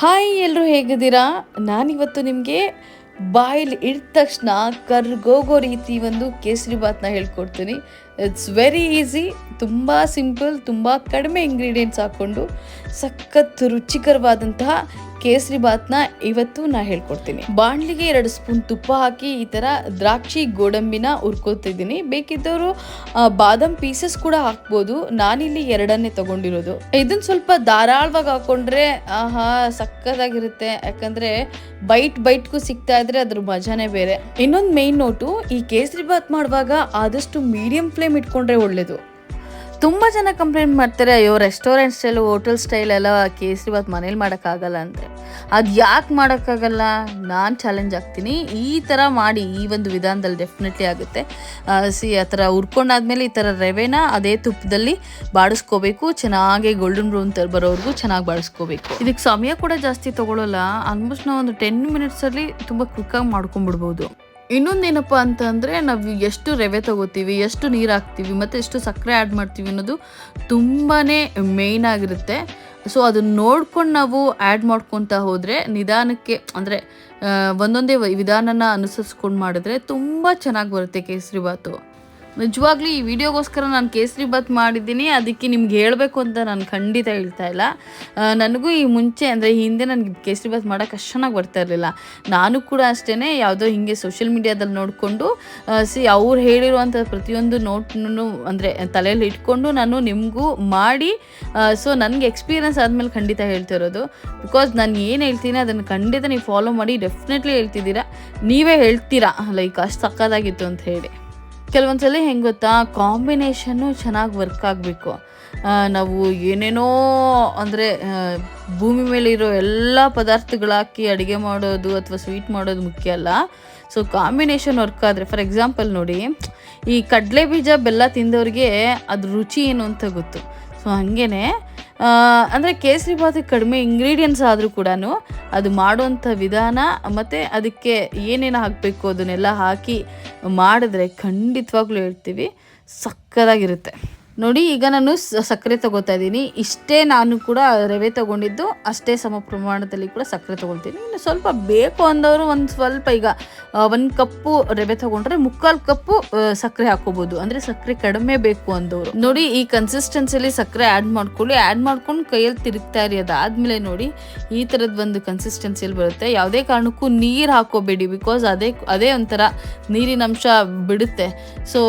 Hi ಎಲ್ಲರೂ ಹೇಗಿದ್ದೀರಾ? ನಾನಿವತ್ತು ನಿಮಗೆ ಬಾಯಲ್ಲಿ ಇಟ್ಟ ತಕ್ಷಣ ಕರ್ಗೋಗೋ ರೀತಿ ಒಂದು ಕೇಸರಿ ಬಾತ್ನ ಹೇಳ್ಕೊಡ್ತೀನಿ. ಇಟ್ಸ್ ವೆರಿ ಈಸಿ ತುಂಬ ಸಿಂಪಲ್ ತುಂಬ ಕಡಿಮೆ ಇಂಗ್ರೀಡಿಯೆಂಟ್ಸ್ ಹಾಕ್ಕೊಂಡು ಸಖತ್ ರುಚಿಕರವಾದಂತಹ ಕೇಸರಿ ಬಾತ್ನ ಇವತ್ತು ನಾ ಹೇಳ್ಕೊಡ್ತೀನಿ. ಬಾಣ್ಲಿಗೆ ಎರಡು ಸ್ಪೂನ್ ತುಪ್ಪ ಹಾಕಿ ಈ ಥರ ದ್ರಾಕ್ಷಿ ಗೋಡಂಬಿನ ಹುರ್ಕೋತಿದ್ದೀನಿ. ಬೇಕಿದ್ದವರು ಬಾದಾಮ್ ಪೀಸಸ್ ಕೂಡ ಹಾಕ್ಬೋದು. ನಾನಿಲ್ಲಿ ಎರಡನ್ನೇ ತಗೊಂಡಿರೋದು. ಇದನ್ನ ಸ್ವಲ್ಪ ಧಾರಾಳವಾಗಿ ಹಾಕೊಂಡ್ರೆ, ಆಹಾ ಸಕ್ಕತ್ತಾಗಿರುತ್ತೆ ಯಾಕಂದ್ರೆ ಬೈಟ್ ಬೈಟ್ಗೂ ಸಿಗ್ತಾ ಇದ್ರೆ ಅದ್ರ ಮಜಾನೇ ಬೇರೆ. ಇನ್ನೊಂದು ಮೇನ್ ನೋಟು ಈ ಕೇಸರಿ ಬಾತ್ ಮಾಡುವಾಗ ಆದಷ್ಟು ಮೀಡಿಯಂ ಫ್ಲೇಮ್ ಇಟ್ಕೊಂಡ್ರೆ ಒಳ್ಳೇದು. ತುಂಬ ಜನ ಕಂಪ್ಲೇಂಟ್ ಮಾಡ್ತಾರೆ, ಅಯ್ಯೋ ರೆಸ್ಟೋರೆಂಟ್ ಸ್ಟೈಲ್ ಹೋಟೆಲ್ ಸ್ಟೈಲ್ ಎಲ್ಲ ಕೇಸರಿ ಬಾತ್ ಮನೇಲಿ ಮಾಡೋಕ್ಕಾಗಲ್ಲ ಅಂದರೆ. ಅದು ಯಾಕೆ ಮಾಡೋಕ್ಕಾಗಲ್ಲ? ನಾನು ಚಾಲೆಂಜ್ ಆಗ್ತೀನಿ. ಈ ಥರ ಮಾಡಿ, ಈ ಒಂದು ವಿಧಾನದಲ್ಲಿ ಡೆಫಿನೆಟ್ಲಿ ಆಗುತ್ತೆ. ಸಿ, ಆ ಥರ ಹುರ್ಕೊಂಡಾದ್ಮೇಲೆ ಈ ಥರ ರವೆನ ಅದೇ ತುಪ್ಪದಲ್ಲಿ ಬಾಡಿಸ್ಕೋಬೇಕು. ಚೆನ್ನಾಗಿ ಗೋಲ್ಡನ್ ಬ್ರೌನ್ ಥರ ಬರೋವರೆಗೂ ಚೆನ್ನಾಗಿ ಬಾಡಿಸ್ಕೋಬೇಕು. ಇದಕ್ಕೆ ಸಮಯ ಕೂಡ ಜಾಸ್ತಿ ತಗೊಳ್ಳಲ್ಲ ಆಲ್ಮೋಸ್ಟ್ ನಾವು ಒಂದು ಟೆನ್ ಮಿನಿಟ್ಸಲ್ಲಿ ತುಂಬ ಕ್ವಿಕ್ಕಾಗಿ ಮಾಡ್ಕೊಂಡ್ಬಿಡ್ಬೋದು. ಇನ್ನೊಂದೇನಪ್ಪ ಅಂತಂದರೆ ನಾವು ಎಷ್ಟು ರವೆ ತಗೋತೀವಿ, ಎಷ್ಟು ನೀರು ಹಾಕ್ತೀವಿ, ಮತ್ತು ಎಷ್ಟು ಸಕ್ಕರೆ ಆ್ಯಡ್ ಮಾಡ್ತೀವಿ ಅನ್ನೋದು ತುಂಬಾ ಮೇಯ್ನ್ ಆಗಿರುತ್ತೆ. ಸೊ ಅದನ್ನ ನೋಡ್ಕೊಂಡು ನಾವು ಆ್ಯಡ್ ಮಾಡ್ಕೊತಾ ಹೋದರೆ ನಿಧಾನಕ್ಕೆ ಅಂದರೆ ಒಂದೊಂದೇ ವಿಧಾನನ ಅನುಸರಿಸ್ಕೊಂಡು ಮಾಡಿದ್ರೆ ತುಂಬ ಚೆನ್ನಾಗಿ ಬರುತ್ತೆ ಕೇಸರಿ ಬಾತು. ನಿಜವಾಗ್ಲೂ ಈ ವಿಡಿಯೋಗೋಸ್ಕರ ನಾನು ಕೇಸರಿ ಬಾತ್ ಮಾಡಿದ್ದೀನಿ. ಅದಕ್ಕೆ ನಿಮ್ಗೆ ಹೇಳಬೇಕು ಅಂತ ನಾನು ಖಂಡಿತ ಹೇಳ್ತಾ ಇಲ್ಲ. ನನಗೂ ಈ ಮುಂಚೆ, ಅಂದರೆ ಹಿಂದೆ ನನಗೆ ಕೇಸರಿ ಬಾತ್ ಮಾಡೋಕೆ ಅಷ್ಟು ಚೆನ್ನಾಗಿ ಬರ್ತಾ ಇರಲಿಲ್ಲ. ನಾನು ಕೂಡ ಅಷ್ಟೇ ಯಾವುದೋ ಹಿಂಗೆ ಸೋಷಿಯಲ್ ಮೀಡಿಯಾದಲ್ಲಿ ನೋಡಿಕೊಂಡು ಸಿ ಅವ್ರು ಹೇಳಿರುವಂಥ ಪ್ರತಿಯೊಂದು ನೋಟ್ನೂ, ಅಂದರೆ ತಲೆಯಲ್ಲಿ ಇಟ್ಕೊಂಡು ನಾನು ನಿಮಗೂ ಮಾಡಿ ಸೊ ನನಗೆ ಎಕ್ಸ್ಪೀರಿಯನ್ಸ್ ಆದಮೇಲೆ ಖಂಡಿತ ಹೇಳ್ತಿರೋದು ಬಿಕಾಸ್ ನಾನು ಏನು ಹೇಳ್ತೀನಿ ಅದನ್ನು ಖಂಡಿತ ನೀವು ಫಾಲೋ ಮಾಡಿ ಡೆಫಿನೆಟ್ಲಿ ಹೇಳ್ತಿದ್ದೀರಾ. ನೀವೇ ಹೇಳ್ತೀರಾ ಲೈಕ್ ಅಷ್ಟು ಸಕ್ಕತ್ತಾಗಿತ್ತು ಅಂತ ಹೇಳಿ. ಕೆಲವೊಂದ್ಸಲ ಹೆಂಗೆ ಗೊತ್ತಾ ಕಾಂಬಿನೇಷನ್ನು ಚೆನ್ನಾಗಿ ವರ್ಕ್ ಆಗಬೇಕು. ನಾವು ಏನೇನೋ ಅಂದರೆ ಭೂಮಿ ಮೇಲೆ ಇರೋ ಎಲ್ಲ ಪದಾರ್ಥಗಳಾಕಿ ಅಡುಗೆ ಮಾಡೋದು ಅಥವಾ ಸ್ವೀಟ್ ಮಾಡೋದು ಮುಖ್ಯ ಅಲ್ಲ. ಸೊ ಕಾಂಬಿನೇಷನ್ ವರ್ಕ್ ಆದರೆ ಫಾರ್ ಎಕ್ಸಾಂಪಲ್ ನೋಡಿ, ಈ ಕಡಲೆ ಬೀಜ ಬೆಲ್ಲ ತಿಂದವ್ರಿಗೆ ಅದ್ರ ರುಚಿ ಏನು ಅಂತ ಗೊತ್ತು. ಸೊ ಹಾಗೇನೆ ಅಂದರೆ ಕೇಸರಿ ಬಾತ್ ಕಡಿಮೆ ಇಂಗ್ರೀಡಿಯೆಂಟ್ಸ್ ಆದರೂ ಕೂಡ ಅದು ಮಾಡುವಂಥ ವಿಧಾನ ಮತ್ತು ಅದಕ್ಕೆ ಏನೇನು ಹಾಕಬೇಕು ಅದನ್ನೆಲ್ಲ ಹಾಕಿ ಮಾಡಿದ್ರೆ ಖಂಡಿತವಾಗ್ಲೂ ಹೇಳ್ತೀವಿ, ಸಕ್ಕದಾಗಿರುತ್ತೆ. ನೋಡಿ, ಈಗ ನಾನು ಸಕ್ಕರೆ ತಗೋತಾ ಇದ್ದೀನಿ. ಇಷ್ಟೇ ನಾನು ಕೂಡ ರವೆ ತಗೊಂಡಿದ್ದು, ಅಷ್ಟೇ ಸಮ ಪ್ರಮಾಣದಲ್ಲಿ ಕೂಡ ಸಕ್ಕರೆ ತಗೊಳ್ತೀನಿ. ಇನ್ನು ಸ್ವಲ್ಪ ಬೇಕು ಅಂದವರು ಒಂದು ಸ್ವಲ್ಪ ಈಗ ಒಂದು ಕಪ್ಪು ರವೆ ತಗೊಂಡ್ರೆ ಮುಕ್ಕಾಲು ಕಪ್ಪು ಸಕ್ಕರೆ ಹಾಕೋಬಹುದು ಅಂದರೆ ಸಕ್ಕರೆ ಕಡಿಮೆ ಬೇಕು ಅಂದವರು. ನೋಡಿ, ಈ ಕನ್ಸಿಸ್ಟೆನ್ಸಿಯಲ್ಲಿ ಸಕ್ಕರೆ ಆ್ಯಡ್ ಮಾಡ್ಕೊಳ್ಳಿ. ಆ್ಯಡ್ ಮಾಡ್ಕೊಂಡು ಕೈಯಲ್ಲಿ ತಿರುಗ್ತಾ ಇರಿ. ಅದಾದ್ಮೇಲೆ ನೋಡಿ, ಈ ಥರದ್ದು ಒಂದು ಕನ್ಸಿಸ್ಟೆನ್ಸಿಯಲ್ಲಿ ಬರುತ್ತೆ. ಯಾವುದೇ ಕಾರಣಕ್ಕೂ ನೀರು ಹಾಕೋಬೇಡಿ ಬಿಕಾಸ್ ಅದೇ ಅದೇ ಒಂಥರ ನೀರಿನ ಅಂಶ ಬಿಡುತ್ತೆ ಸೊ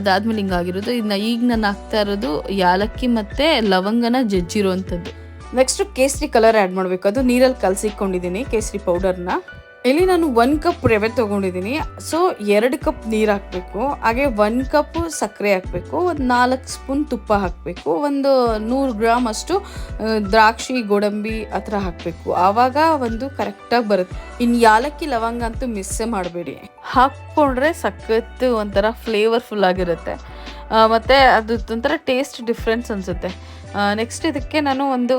ಅದಾದ್ಮೇಲೆ ಹಿಂಗಾಗಿರೋದು. ಇದನ್ನ ಈಗ ನಾನು ಹಾಕ್ತಾ ಇರೋದು ಯಾಲಕ್ಕಿ ಮತ್ತು ಲವಂಗನ ಜಜ್ಜಿರುವಂಥದ್ದು. ನೆಕ್ಸ್ಟ್ ಕೇಸರಿ ಕಲರ್ ಆ್ಯಡ್ ಮಾಡಬೇಕು. ಅದು ನೀರಲ್ಲಿ ಕಲಸಿಕೊಂಡಿದ್ದೀನಿ ಕೇಸರಿ ಪೌಡರ್ನ ಇಲ್ಲಿ ನಾನು ಒಂದು ಕಪ್ ರವೆ ತೊಗೊಂಡಿದ್ದೀನಿ. ಸೊ ಎರಡು ಕಪ್ ನೀರು ಹಾಕಬೇಕು. ಹಾಗೆ ಒಂದು ಕಪ್ ಸಕ್ಕರೆ ಹಾಕಬೇಕು. ಒಂದು ನಾಲ್ಕು ಸ್ಪೂನ್ ತುಪ್ಪ ಹಾಕಬೇಕು. ಒಂದು ನೂರು ಗ್ರಾಮ್ ಅಷ್ಟು ದ್ರಾಕ್ಷಿ, ಗೋಡಂಬಿ ಆ ಥರ ಹಾಕಬೇಕು. ಆವಾಗ ಒಂದು ಕರೆಕ್ಟಾಗಿ ಬರುತ್ತೆ. ಇನ್ನು ಯಾಲಕ್ಕಿ, ಲವಂಗ ಅಂತೂ ಮಿಸ್ಸೇ ಮಾಡಬೇಡಿ. ಹಾಕ್ಕೊಂಡ್ರೆ ಸಖತ್ತು ಒಂಥರ ಫ್ಲೇವರ್ಫುಲ್ ಆಗಿರುತ್ತೆ. ಮತ್ತೆ ಅದು ಒಂಥರ ಟೇಸ್ಟ್ ಡಿಫ್ರೆನ್ಸ್ ಅನಿಸುತ್ತೆ. ನೆಕ್ಸ್ಟ್ ಇದಕ್ಕೆ ನಾನು ಒಂದು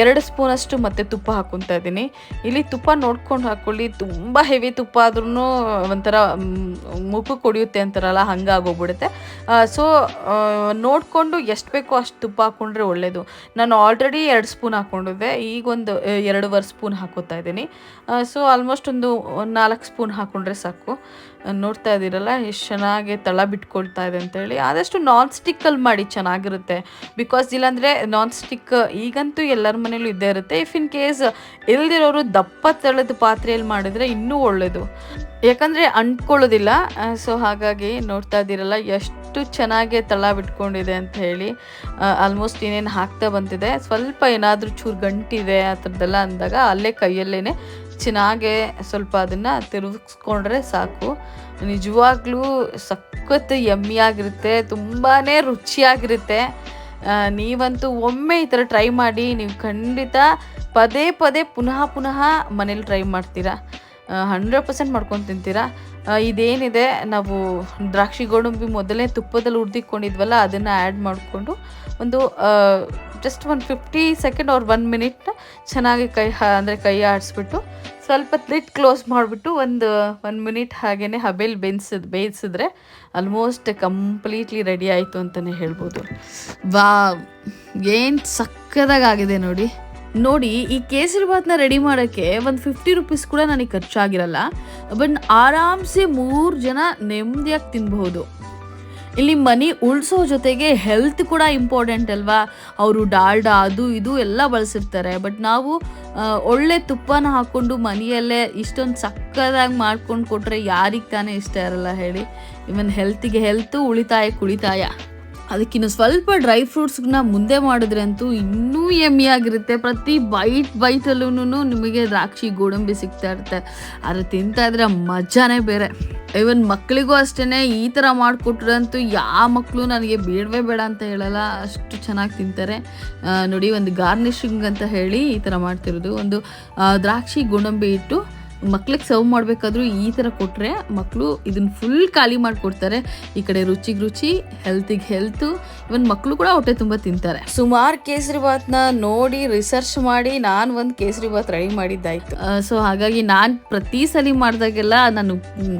ಎರಡು ಸ್ಪೂನಷ್ಟು ಮತ್ತೆ ತುಪ್ಪ ಹಾಕ್ಕೊತಾ ಇದ್ದೀನಿ. ಇಲ್ಲಿ ತುಪ್ಪ ನೋಡ್ಕೊಂಡು ಹಾಕೊಳ್ಳಿ ತುಂಬ ಹೆವಿ ತುಪ್ಪ ಆದ್ರೂ ಒಂಥರ ಮುಖಕ್ಕೆ ಹೊಡಿಯುತ್ತೆ ಅಂತಾರಲ್ಲ ಹಂಗಾಗೋಗ್ಬಿಡುತ್ತೆ. ಸೊ ನೋಡಿಕೊಂಡು ಎಷ್ಟು ಬೇಕೋ ಅಷ್ಟು ತುಪ್ಪ ಹಾಕ್ಕೊಂಡ್ರೆ ಒಳ್ಳೆಯದು ನಾನು ಆಲ್ರೆಡಿ ಎರಡು ಸ್ಪೂನ್ ಹಾಕ್ಕೊಂಡಿದ್ದೆ ಈಗ ಒಂದು ಆ, ಎರಡೂವರೆ ಸ್ಪೂನ್ ಹಾಕೋತಾ ಇದ್ದೀನಿ. ಸೊ ಆಲ್ಮೋಸ್ಟ್ ಒಂದು ನಾಲ್ಕು ಸ್ಪೂನ್ ಹಾಕ್ಕೊಂಡ್ರೆ ಸಾಕು. ನೋಡ್ತಾ ಇದ್ದೀರಲ್ಲ ಎಷ್ಟು ಚೆನ್ನಾಗಿ ತಳ ಬಿಟ್ಕೊಳ್ತಾ ಇದೆ ಅಂತೇಳಿ. ಆದಷ್ಟು ನಾನ್ ಸ್ಟಿಕ್ಕಲ್ಲಿ ಮಾಡಿ ಚೆನ್ನಾಗಿರುತ್ತೆ. ಬಿಕಾಸ್ ಇಲ್ಲಾಂದರೆ ನಾನ್ ಸ್ಟಿಕ್ ಈಗಂತೂ ಎಲ್ಲರ ಮನೇಲೂ ಇದ್ದೇ ಇರುತ್ತೆ. ಇಫ್ ಇನ್ ಕೇಸ್ ಇಲ್ದಿರೋರು ದಪ್ಪ ತಳದ ಪಾತ್ರೆಯಲ್ಲಿ ಮಾಡಿದರೆ ಇನ್ನೂ ಒಳ್ಳೆಯದು ಯಾಕಂದರೆ ಅಂಟ್ಕೊಳ್ಳೋದಿಲ್ಲ. ಸೊ ಹಾಗಾಗಿ ನೋಡ್ತಾ ಇದ್ದೀರಲ್ಲ, ಎಷ್ಟು ಚೆನ್ನಾಗಿ ತಳ ಬಿಟ್ಕೊಂಡಿದೆ ಅಂತ ಹೇಳಿ ಆಲ್ಮೋಸ್ಟ್ ಏನೇನು ಹಾಕ್ತಾ ಬಂತಿದೆ. ಸ್ವಲ್ಪ ಏನಾದರೂ ಚೂರು ಗಂಟಿದೆ ಆ ಥರದ್ದೆಲ್ಲ ಅಂದಾಗ ಅಲ್ಲೇ ಕೈಯಲ್ಲೇ ಚೆನ್ನಾಗೆ ಸ್ವಲ್ಪ ಅದನ್ನು ತಿರುಗಿಸ್ಕೊಂಡ್ರೆ ಸಾಕು. ನಿಜವಾಗ್ಲೂ ಸಖತ್ ಯಮ್ಮಿಯಾಗಿರುತ್ತೆ ತುಂಬಾ ರುಚಿಯಾಗಿರುತ್ತೆ. ನೀವಂತೂ ಒಮ್ಮೆ ಈ ಥರ ಟ್ರೈ ಮಾಡಿ ನೀವು ಖಂಡಿತ ಪದೇ ಪದೇ ಪುನಃ ಪುನಃ ಮನೇಲಿ ಟ್ರೈ ಮಾಡ್ತೀರಾ? ಹಂಡ್ರೆಡ್ ಪರ್ಸೆಂಟ್ ಮಾಡ್ಕೊಂಡು ತಿಂತೀರಾ? ಇದೇನಿದೆ, ನಾವು ದ್ರಾಕ್ಷಿ ಗೋಡಂಬಿ ಮೊದಲೇ ತುಪ್ಪದಲ್ಲಿ ಹುರಿದಿಕೊಂಡಿದ್ವಲ್ಲ, ಅದನ್ನು ಆ್ಯಡ್ ಮಾಡಿಕೊಂಡು ಒಂದು ಜಸ್ಟ್ ಒಂದು ಫಿಫ್ಟಿ ಸೆಕೆಂಡ್ ಅವ್ರ ಒನ್ ಮಿನಿಟ್ ಚೆನ್ನಾಗಿ ಕೈ ಅಂದರೆ ಕೈ ಆಡಿಸ್ಬಿಟ್ಟು ಸ್ವಲ್ಪ ಲಿಟ್ ಕ್ಲೋಸ್ ಮಾಡಿಬಿಟ್ಟು ಒಂದು ಒನ್ ಮಿನಿಟ್ ಹಾಗೇ ಹಬೇಲಿ ಬೆನ್ಸಿದ್, ಬೇಯಿಸಿದ್ರೆ ಆಲ್ಮೋಸ್ಟ್ ಕಂಪ್ಲೀಟ್ಲಿ ರೆಡಿ ಆಯಿತು ಅಂತಲೇ ಹೇಳ್ಬೋದು. ವಾ ಏನು ಸಕ್ಕದಾಗಿದೆ ನೋಡಿ. ನೋಡಿ, ಈ ಕೇಸರಿ ಭಾತ್ನ ರೆಡಿ ಮಾಡೋಕ್ಕೆ ಒಂದು ಫಿಫ್ಟಿ ರುಪೀಸ್ ಕೂಡ ನನಗೆ ಖರ್ಚಾಗಿರಲ್ಲ. ಬಟ್ ಆರಾಮ್ಸೆ ಮೂರು ಜನ ನೆಮ್ಮದಿಯಾಗಿ ತಿನ್ಬಹುದು. ಇಲ್ಲಿ ಮನಿ ಉಳಿಸೋ ಜೊತೆಗೆ ಹೆಲ್ತ್ ಕೂಡ ಇಂಪಾರ್ಟೆಂಟ್ ಅಲ್ವಾ? ಅವರು ಡಾಲ್ಡಾ, ಅದು ಇದು ಎಲ್ಲ ಬಳಸಿರ್ತಾರೆ. ಬಟ್ ನಾವು ಒಳ್ಳೆ ತುಪ್ಪನ ಹಾಕ್ಕೊಂಡು ಮನೆಯಲ್ಲೇ ಇಷ್ಟೊಂದು ಸಕ್ಕದಾಗಿ ಮಾಡ್ಕೊಂಡು ಕೊಟ್ಟರೆ ಯಾರಿಗೆ ತಾನೇ ಇಷ್ಟ ಇರಲ್ಲ ಹೇಳಿ. ಇವನ್ ಹೆಲ್ತಿಗೆ ಹೆಲ್ತು ಉಳಿತಾಯ, ಕುಳಿತಾಯ. ಅದಕ್ಕಿನ್ನು ಸ್ವಲ್ಪ ಡ್ರೈ ಫ್ರೂಟ್ಸ್ನ ಮುಂದೆ ಮಾಡಿದ್ರೆ ಅಂತೂ ಇನ್ನೂ ಆಗಿರುತ್ತೆ. ಪ್ರತಿ ಬೈಟ್ ಬೈಟಲ್ಲೂ ನಿಮಗೆ ದ್ರಾಕ್ಷಿ, ಗೋಡಂಬಿ ಸಿಗ್ತಾ ಇರುತ್ತೆ. ಅದು ತಿಂತಾ ಇದ್ರೆ ಮಜಾನೇ ಬೇರೆ. ಇವನ್ ಮಕ್ಕಳಿಗೂ ಅಷ್ಟೇ ಈ ಥರ ಮಾಡಿಕೊಟ್ರಂತೂ ಯಾವ ಮಕ್ಕಳು ನನಗೆ ಬೇಡವೇ ಬೇಡ ಅಂತ ಹೇಳಲ್ಲ. ಅಷ್ಟು ಚೆನ್ನಾಗಿ ತಿಂತಾರೆ. ನೋಡಿ, ಒಂದು ಗಾರ್ನಿಷಿಂಗ್ ಅಂತ ಹೇಳಿ ಈ ಥರ ಮಾಡ್ತಿರೋದು. ಒಂದು ದ್ರಾಕ್ಷಿ, ಗೋಡಂಬಿ ಇಟ್ಟು ಮಕ್ಳಿಗೆ ಸರ್ವ್ ಮಾಡಬೇಕಾದ್ರೂ ಈ ಥರ ಕೊಟ್ಟರೆ ಮಕ್ಕಳು ಇದನ್ನು ಫುಲ್ ಖಾಲಿ ಮಾಡಿಕೊಡ್ತಾರೆ. ಈ ಕಡೆ ರುಚಿಗೆ ರುಚಿ ಹೆಲ್ತಿಗೆ ಹೆಲ್ತು ಇವನ್ ಮಕ್ಕಳು ಕೂಡ ಹೊಟ್ಟೆ ತುಂಬ ತಿಂತಾರೆ. ಸುಮಾರು ಕೇಸರಿ ಬಾತ್ನ ನೋಡಿ ರಿಸರ್ಚ್ ಮಾಡಿ ನಾನು ಒಂದು ಕೇಸರಿ ಬಾತ್ ರೆಡಿ ಮಾಡಿದ್ದಾಯ್ತು ಸೊ ಹಾಗಾಗಿ ನಾನು ಪ್ರತಿ ಸಲ ಮಾಡಿದಾಗೆಲ್ಲ ನಾನು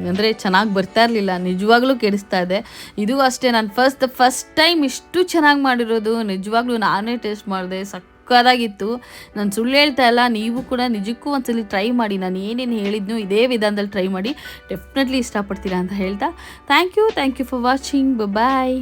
ಅಂದರೆ ಅಂದ್ರೆ ಚೆನ್ನಾಗಿ ಬರ್ತಾ ಇರಲಿಲ್ಲ. ನಿಜವಾಗ್ಲೂ ಕೆಡಿಸ್ತಾ ಇದೆ. ಇದು ಅಷ್ಟೇ ನಾನು ಫಸ್ಟ್ ಫಸ್ಟ್ ಟೈಮ್ ಇಷ್ಟು ಚೆನ್ನಾಗಿ ಮಾಡಿರೋದು. ನಿಜವಾಗ್ಲೂ ನಾನೇ ಟೇಸ್ಟ್ ಮಾಡಿದೆ ಸಕ್ ಸಕ್ಕದಾಗಿತ್ತು ನಾನು ಸುಳ್ಳು ಹೇಳ್ತಾ ಇಲ್ಲ, ನೀವು ಕೂಡ ನಿಜಕ್ಕೂ ಒಂದ್ಸಲಿ ಟ್ರೈ ಮಾಡಿ, ನಾನು ಏನೇನು ಹೇಳಿದ್ನೋ ಇದೇ ವಿಧಾನದಲ್ಲಿ ಟ್ರೈ ಮಾಡಿ ಡೆಫಿನೆಟ್ಲಿ ಇಷ್ಟಪಡ್ತೀರಾ ಅಂತ ಹೇಳ್ತಾ. Thank you thank you for watching bye